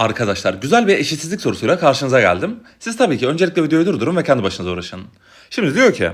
Arkadaşlar güzel bir eşitsizlik sorusuyla karşınıza geldim. Siz tabii ki öncelikle videoyu durdurun ve kendi başınıza uğraşın. Şimdi diyor ki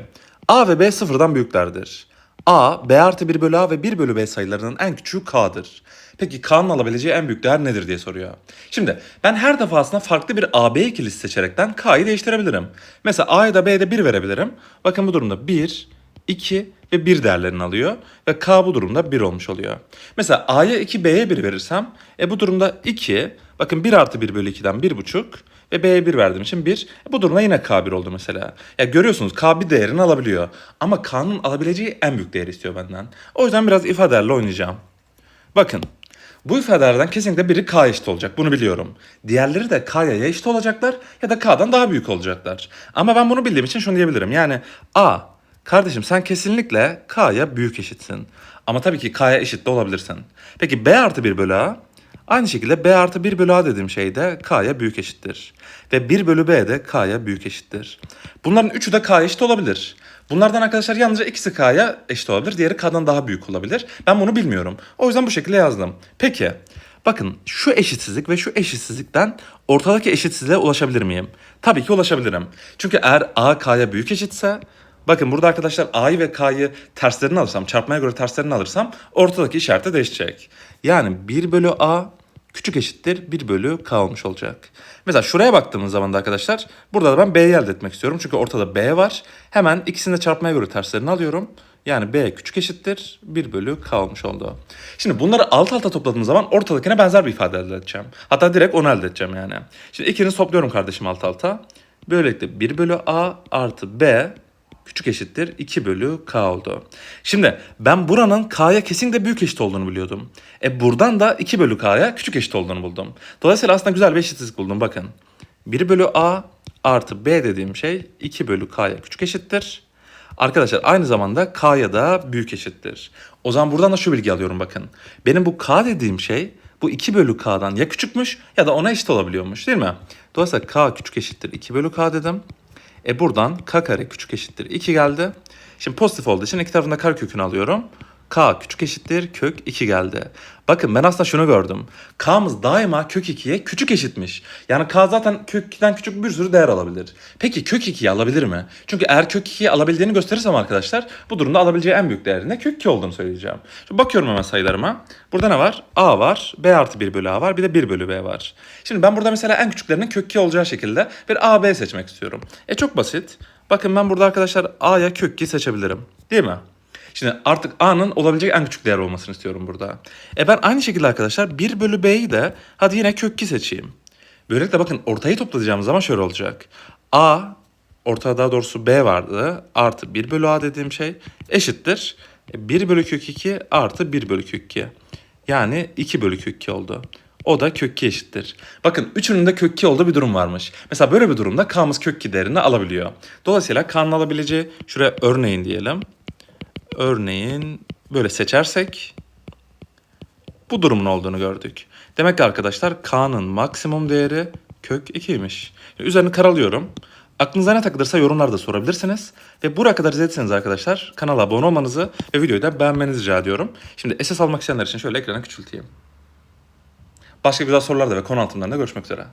A ve B sıfırdan büyüklerdir. A, B artı 1 bölü A ve 1 bölü B sayılarının en küçüğü K'dır. Peki K'nın alabileceği en büyük değer nedir diye soruyor. Şimdi ben her defasında farklı bir AB ikilisi seçerekten K'yı değiştirebilirim. Mesela A'ya da B'ye de 1 verebilirim. Bakın bu durumda 1, 2 ve 1 değerlerini alıyor ve K bu durumda 1 olmuş oluyor. Mesela A'ya 2, B'ye 1 verirsem e bu durumda 2, bakın 1 artı 1 bölü 2'den 1,5 ve B'ye 1 verdiğim için 1. E bu durumda yine K1 oldu mesela. Ya görüyorsunuz K bir değerini alabiliyor ama K'nın alabileceği en büyük değeri istiyor benden. O yüzden biraz ifadelerle oynayacağım. Bakın bu ifadelerden kesinlikle biri K eşit olacak bunu biliyorum. Diğerleri de K'ya ya eşit olacaklar ya da K'dan daha büyük olacaklar. Ama ben bunu bildiğim için şunu diyebilirim. Yani A kardeşim sen kesinlikle K'ya büyük eşitsin. Ama tabii ki K'ya eşit de olabilirsin. Peki B artı 1 bölü A Aynı şekilde B artı 1 bölü A dediğim şey de K'ya büyük eşittir. Ve 1 bölü B de K'ya büyük eşittir. Bunların üçü de K'ya eşit olabilir. Bunlardan arkadaşlar yalnızca ikisi K'ya eşit olabilir. Diğeri K'dan daha büyük olabilir. Ben bunu bilmiyorum. O yüzden bu şekilde yazdım. Peki bakın şu eşitsizlik ve şu eşitsizlikten ortadaki eşitsizliğe ulaşabilir miyim? Tabii ki ulaşabilirim. Çünkü eğer A K'ya büyük eşitse Bakın burada arkadaşlar A'yı ve K'yı terslerini alırsam, çarpmaya göre terslerini alırsam ortadaki işaret de değişecek. Yani 1 bölü A küçük eşittir 1 bölü K olmuş olacak. Mesela şuraya baktığımız zaman da arkadaşlar burada da ben B'yi elde etmek istiyorum. Çünkü ortada B var. Hemen ikisini de çarpmaya göre terslerini alıyorum. Yani B küçük eşittir 1 bölü K olmuş oldu. Şimdi bunları alt alta topladığım zaman ortadakine benzer bir ifade elde edeceğim. Hatta direkt onu elde edeceğim yani. Şimdi ikini topluyorum kardeşim alt alta. Böylelikle 1 bölü A artı B küçük eşittir 2 bölü k oldu. Şimdi ben buranın k'ya kesinlikle büyük eşit olduğunu biliyordum. E buradan da 2 bölü k'ya küçük eşit olduğunu buldum. Dolayısıyla aslında güzel bir eşitsizlik buldum bakın. 1 bölü a artı b dediğim şey 2 bölü k'ya küçük eşittir. Arkadaşlar aynı zamanda k'ya da büyük eşittir. O zaman buradan da şu bilgi alıyorum bakın. Benim bu k dediğim şey bu 2 bölü k'dan ya küçükmüş ya da ona eşit olabiliyormuş değil mi? Dolayısıyla k küçük eşittir 2 bölü k dedim. E buradan k kare küçük eşittir 2 geldi. Şimdi pozitif olduğu için iki tarafında kare kökünü alıyorum. K küçük eşittir kök 2 geldi. Bakın ben aslında şunu gördüm. K'mız daima kök 2'ye küçük eşitmiş. Yani K zaten kök 2'den küçük bir sürü değer alabilir. Peki kök 2'yi alabilir mi? Çünkü eğer kök 2'yi alabildiğini gösterirsem arkadaşlar bu durumda alabileceği en büyük değerine kök 2 olduğunu söyleyeceğim. Şimdi bakıyorum hemen sayılarıma. Burada ne var? A var. B artı 1 bölü A var. Bir de 1 bölü B var. Şimdi ben burada mesela en küçüklerinin kök 2 olacağı şekilde bir A, B seçmek istiyorum. E çok basit. Bakın ben burada arkadaşlar A'ya kök 2 seçebilirim. Değil mi? Şimdi artık A'nın olabilecek en küçük değer olmasını istiyorum burada. E ben aynı şekilde arkadaşlar 1 bölü B'yi de hadi yine kök 2 seçeyim. Böylelikle bakın ortayı toplayacağımız zaman şöyle olacak. A, ortada daha doğrusu B vardı. Artı 1 bölü A dediğim şey eşittir. E, 1 bölü kök 2 artı 1 bölü kök 2. Yani 2 bölü kök 2 oldu. O da kök 2 eşittir. Bakın üçünün de kök 2 olduğu bir durum varmış. Mesela böyle bir durumda K'mız kök 2 değerini alabiliyor. Dolayısıyla K'nın alabileceği şuraya örneğin diyelim. Örneğin böyle seçersek bu durumun olduğunu gördük. Demek ki arkadaşlar K'nın maksimum değeri kök 2'ymiş. Üzerini karalıyorum. Aklınıza ne takılırsa yorumlarda sorabilirsiniz. Ve buraya kadar izlediyseniz arkadaşlar kanala abone olmanızı ve videoyu da beğenmenizi rica ediyorum. Şimdi SS almak isteyenler için şöyle ekrana küçülteyim. Başka güzel sorularda ve konu anlatımlarında görüşmek üzere.